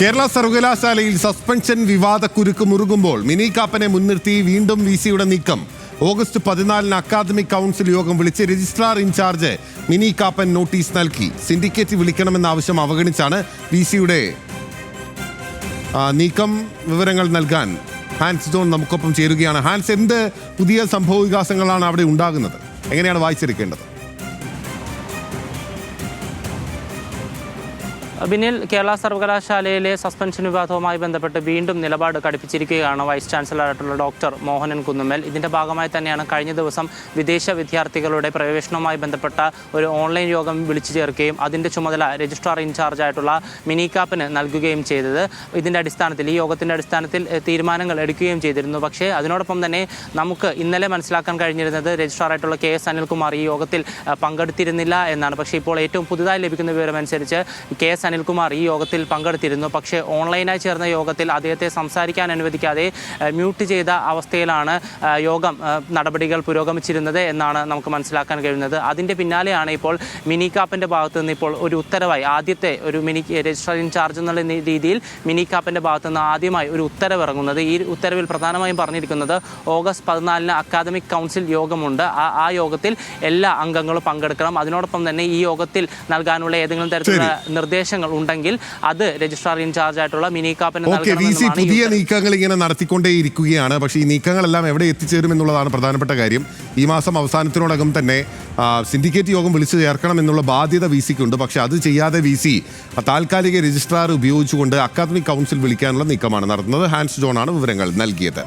കേരള സർവകലാശാലയിൽ സസ്പെൻഷൻ വിവാദ കുരുക്ക് മുറുകുമ്പോൾ മിനി കാപ്പനെ മുൻനിർത്തി വീണ്ടും വി സിയുടെ നീക്കം. ഓഗസ്റ്റ് പതിനാലിന് അക്കാദമിക് കൗൺസിൽ യോഗം വിളിച്ച് registrar in charge Mini Kappan notice നൽകി. സിൻഡിക്കേറ്റ് വിളിക്കണമെന്ന ആവശ്യം അവഗണിച്ചാണ് വി സിയുടെ നീക്കം വിവരങ്ങൾ നൽകാൻ. ഹാൻസ് ജോൺ നമുക്കൊപ്പം ചേരുകയാണ്. ഹാൻസ് എന്ത് പുതിയ സംഭവ വികാസങ്ങളാണ് അവിടെ ഉണ്ടാകുന്നത്? എങ്ങനെയാണ് വായിച്ചെടുക്കേണ്ടത്? ബിനിൽ കേരള സർവകലാശാലയിലെ സസ്പെൻഷൻ വിവാദവുമായി ബന്ധപ്പെട്ട് വീണ്ടും നിലപാട് കടുപ്പിച്ചിരിക്കുകയാണ് വൈസ് ചാൻസലറായിട്ടുള്ള ഡോക്ടർ മോഹനൻ കുന്നുമേൽ ഇതിന്റെ ഭാഗമായി തന്നെയാണ് കഴിഞ്ഞ ദിവസം വിദേശ വിദ്യാർത്ഥികളുടെ പ്രവേശനവുമായി ബന്ധപ്പെട്ട ഒരു ഓൺലൈൻ യോഗം വിളിച്ചു ചേർക്കുകയും അതിന്റെ ചുമതല രജിസ്ട്രാർ ഇൻചാർജ് ആയിട്ടുള്ള മിനി കാപ്പിന് നൽകുകയും ചെയ്തത്. ഇതിന്റെ അടിസ്ഥാനത്തിൽ ഈ യോഗത്തിന്റെ അടിസ്ഥാനത്തിൽ തീരുമാനങ്ങൾ എടുക്കുകയും ചെയ്തിരുന്നു. പക്ഷേ അതിനോടൊപ്പം തന്നെ നമുക്ക് ഇന്നലെ മനസ്സിലാക്കാൻ കഴിഞ്ഞിരുന്നത് രജിസ്ട്രാർ ആയിട്ടുള്ള കെ എസ് അനിൽകുമാർ ഈ യോഗത്തിൽ പങ്കെടുത്തിരുന്നില്ല എന്നാണ്. പക്ഷേ ഇപ്പോൾ ഏറ്റവും പുതുതായി ലഭിക്കുന്ന വിവരമനുസരിച്ച് കെ എസ് അനിൽകുമാർ ഈ യോഗത്തിൽ പങ്കെടുത്തിരുന്നു. പക്ഷേ ഓൺലൈനായി ചേർന്ന യോഗത്തിൽ അദ്ദേഹത്തെ സംസാരിക്കാൻ അനുവദിക്കാതെ മ്യൂട്ട് ചെയ്ത അവസ്ഥയിലാണ് യോഗം നടപടികൾ പുരോഗമിച്ചിരുന്നത് എന്നാണ് നമുക്ക് മനസ്സിലാക്കാൻ കഴിയുന്നത്. അതിന്റെ പിന്നാലെയാണ് ഇപ്പോൾ മിനി കാപ്പിന്റെ ഭാഗത്ത് നിന്ന് ഇപ്പോൾ ഒരു ഉത്തരവായി ആദ്യത്തെ ഒരു മിനി രജിസ്ട്രാർ ഇൻചാർജ് എന്നുള്ള രീതിയിൽ മിനി കാപ്പിന്റെ ഭാഗത്ത് നിന്ന് ആദ്യമായി ഒരു ഉത്തരവ് ഇറങ്ങുന്നത് ഈ ഉത്തരവിൽ പ്രധാനമായും പറഞ്ഞിരിക്കുന്നത് ഓഗസ്റ്റ് പതിനാലിന് അക്കാദമിക് കൗൺസിൽ യോഗമുണ്ട്. ആ യോഗത്തിൽ എല്ലാ അംഗങ്ങളും പങ്കെടുക്കണം. അതിനോടൊപ്പം തന്നെ ഈ യോഗത്തിൽ നൽകാനുള്ള ഏതെങ്കിലും തരത്തിലുള്ള നിർദ്ദേശങ്ങൾ ഉണ്ടെങ്കിൽ അത് രജിസ്ട്രാർ ഇൻചാർജ് ആയിട്ടുള്ള മിനി കാപ്പിന് പുതിയ നീക്കങ്ങൾ ഇങ്ങനെ നടത്തിക്കൊണ്ടേയിരിക്കുകയാണ് പക്ഷേ ഈ നീക്കങ്ങളെല്ലാം എവിടെ എത്തിച്ചേരും എന്നുള്ളതാണ് പ്രധാനപ്പെട്ട കാര്യം. ഈ മാസം അവസാനത്തിനോടകം തന്നെ സിൻഡിക്കേറ്റ് യോഗം വിളിച്ചു ചേർക്കണം എന്നുള്ള ബാധ്യത വി സിക്കുണ്ട് പക്ഷേ അത് ചെയ്യാതെ വി സി താൽക്കാലിക രജിസ്ട്രാർ ഉപയോഗിച്ചുകൊണ്ട് അക്കാദമിക് കൗൺസിൽ വിളിക്കാനുള്ള നീക്കമാണ് നടത്തുന്നത്. ഹാൻസ് ജോണാണ് വിവരങ്ങൾ നൽകിയത്.